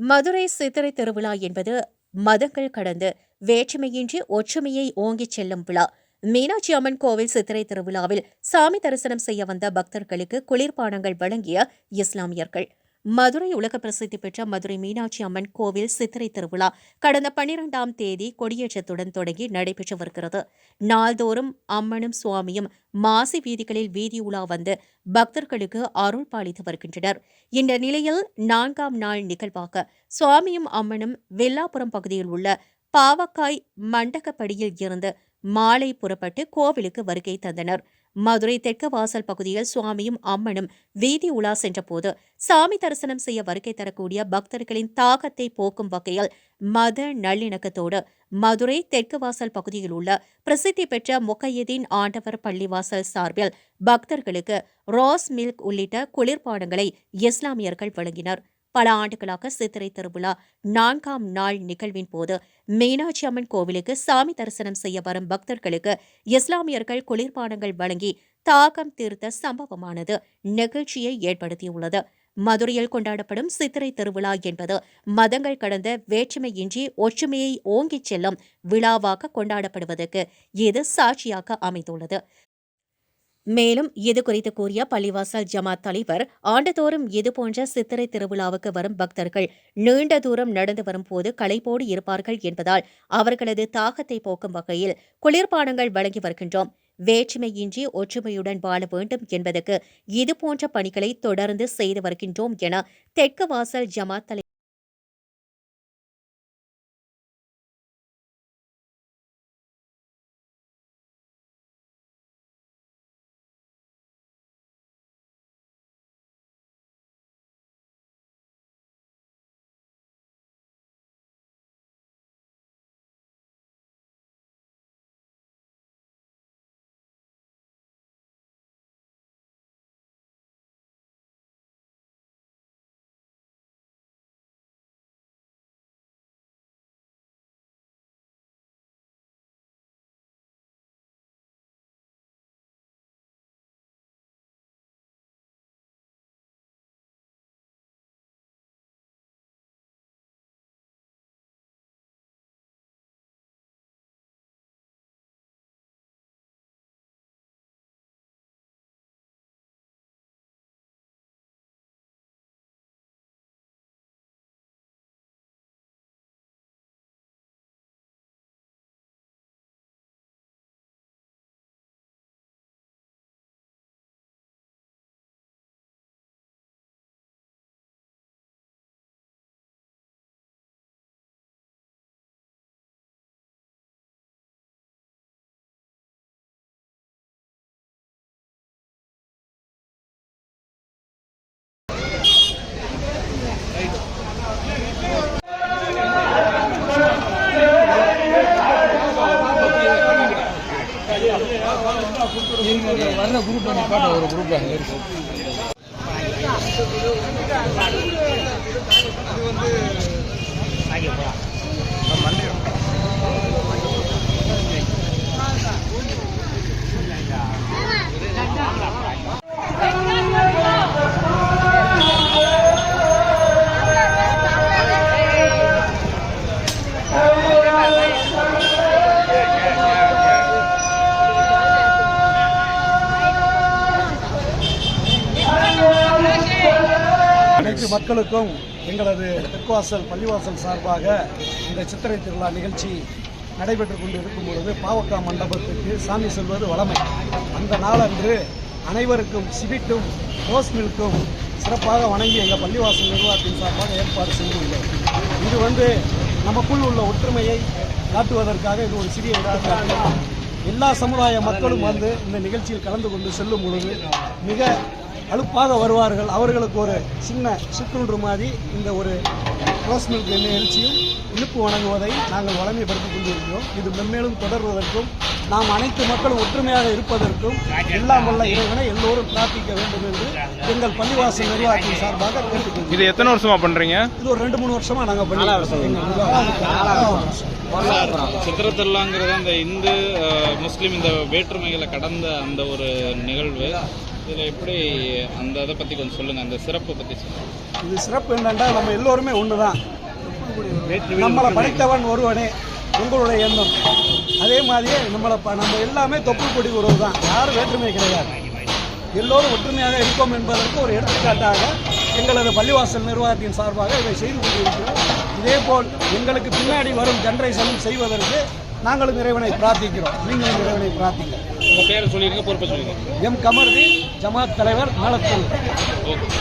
மதுரை சித்திரை திருவிழா என்பது மதங்கள் கடந்து வேற்றுமையின்றி ஒற்றுமையை ஓங்கிச் செல்லும் விழா. மீனாட்சி அம்மன் கோவில் சித்திரை திருவிழாவில் சாமி தரிசனம் செய்ய வந்த பக்தர்களுக்கு குளிர்பானங்கள் வழங்கிய இஸ்லாமியர்கள். மதுரை உலக பிரசித்தி பெற்ற மதுரை மீனாட்சி அம்மன் கோவில் சித்திரை திருவிழா கடந்த பனிரெண்டாம் தேதி கொடியேற்றத்துடன் தொடங்கி நடைபெற்று வருகிறது நாள்தோறும் அம்மனும் சுவாமியும் மாசி வீதிகளில் வீதி உலா வந்து பக்தர்களுக்கு அருள் பாலித்து வருகின்றனர். இந்த நிலையில் நான்காம் நாள் நிகழ்வாக சுவாமியும் அம்மனும் வெள்ளாபுரம் பகுதியில் உள்ள பாவக்காய் மண்டகப்படியில் இருந்து மாலை புறப்பட்டு கோவிலுக்கு வருகை தந்தனர். மதுரை தெற்கு வாசல் பகுதியில் சுவாமியும் அம்மனும் வீதி உலா சென்றபோது சாமி தரிசனம் செய்ய வருகை தரக்கூடிய பக்தர்களின் தாகத்தை போக்கும் வகையில் மத நல்லிணக்கத்தோடு மதுரை தெற்கு வாசல் பகுதியில் உள்ள பிரசித்தி பெற்ற முக்கையதீன் ஆண்டவர் பள்ளிவாசல் சார்பில் பக்தர்களுக்கு ரோஸ் மில்க் உள்ளிட்ட குளிர்பானங்களை இஸ்லாமியர்கள் வழங்கினர். பல ஆண்டுகளாக சித்திரை திருவிழா நான்காம் நாள் நிகழ்வின் போது மீனாட்சி அம்மன் கோவிலுக்கு சாமி தரிசனம் செய்ய வரும் பக்தர்களுக்கு இஸ்லாமியர்கள் குளிர்பானங்கள் வழங்கி தாகம் தீர்த்த சம்பவமானது நெகிழ்ச்சியை ஏற்படுத்தியுள்ளது. மதுரையில் கொண்டாடப்படும் சித்திரை திருவிழா என்பது மதங்கள் கடந்த வேற்றுமையின்றி ஒற்றுமையை ஓங்கிச் செல்லும் விழாவாக கொண்டாடப்படுவதற்கு இது சாட்சியாக அமைந்துள்ளது. மேலும் இது குறித்து கூறிய பள்ளிவாசல் ஜமாத் தலைவர் ஆண்டுதோறும் இதுபோன்ற சித்திரை திருவிழாவுக்கு வரும் பக்தர்கள் நீண்ட தூரம் நடந்து வரும்போது களைப்போடு இருப்பார்கள் என்பதால் அவர்களது தாகத்தை போக்கும் வகையில் குளிர்பானங்கள் வழங்கி வருகின்றோம். வேற்றுமையின்றி ஒற்றுமையுடன் வாழ வேண்டும் என்பதற்கு இதுபோன்ற பணிகளை தொடர்ந்து செய்து வருகின்றோம் என தெற்கு வாசல் ஜமாத் தலைவர் குரூப் பாட்ட ஒரு குரூப் அனைத்து மக்களுக்கும் எங்களது தெற்குவாசல் பள்ளிவாசல் சார்பாக இந்த சித்திரை திருவிழா நிகழ்ச்சி நடைபெற்று கொண்டு இருக்கும் பொழுது பாவக்கா மண்டபத்துக்கு சாமி செல்வது வளமை அந்த நாளன்று அனைவருக்கும் சிவிட்டும் ரோஸ் மில்க்கும் சிறப்பாக வணங்கி எங்கள் பள்ளிவாசல் நிர்வாகத்தின் சார்பாக ஏற்பாடு செய்துள்ளோம். இது வந்து நமக்குள் உள்ள ஒற்றுமையை காட்டுவதற்காக இது ஒரு சிறிய எடுத்துக்காட்டு. எல்லா சமுதாய மக்களும் வந்து இந்த நிகழ்ச்சியில் கலந்து கொண்டு செல்லும் பொழுது மிக அலுப்பாக வருவார்கள். அவர்களுக்கு ஒரு சின்ன சிற்றுண்டு மாதிரி இந்த ஒரு ரோஸ் மில்க் நிகழ்ச்சியும் இழுப்பு வணங்குவதை நாங்கள் வழமைப்படுத்திக் கொண்டிருக்கிறோம். இது மென்மேலும் தொடர்வதற்கும் நாம் அனைத்து மக்களும் ஒற்றுமையாக இருப்பதற்கும் எல்லாம் வல்ல இறைவனை எல்லோரும் பிரார்த்திக்க வேண்டும் என்று எங்கள் பள்ளிவாசல் நிர்வாகத்தின் சார்பாக கேட்டுக்கொள்கிறோம். இது எத்தனை வருஷமா பண்றீங்க? இது ஒரு ரெண்டு மூணு வருஷமா நாங்கள் பண்ணி சித்திரத்திருலாங்கிறது அந்த இந்து முஸ்லிம் இந்த வேற்றுமைகளை கடந்த அந்த ஒரு நிகழ்வு. இதில் எப்படி அந்த இதை பற்றி கொஞ்சம் சொல்லுங்கள் அந்த சிறப்பை பற்றி சொல்லுங்கள் இது சிறப்பு என்னென்னா நம்ம எல்லோருமே ஒன்று தான் நம்மளை படித்தவன் ஒருவனே உங்களுடைய எண்ணம். அதே மாதிரியே நம்மளை ப- நம்ம எல்லாமே தொப்புள் கொடி உறவு தான் யாரும் வேற்றுமை கிடையாது. எல்லோரும் ஒற்றுமையாக இருக்கோம் என்பதற்கு ஒரு எடுத்துக்காட்டாக எங்களது பள்ளிவாசல் நிர்வாகத்தின் சார்பாக இதை செய்து கொண்டிருக்கிறோம். இதேபோல் எங்களுக்கு பின்னாடி வரும் ஜென்ரேஷனும் செய்வதற்கு நாங்களும் இறைவனை பிரார்த்திக்கிறோம். நீங்களும் இறைவனை பிரார்த்திக்கிறோம் உங்கள் பேரை சொல்லிடுங்க பொறுப்பை சொல்லிடுங்க எம் கமர்தீன் ஜமாத் தலைவர் ஓகே.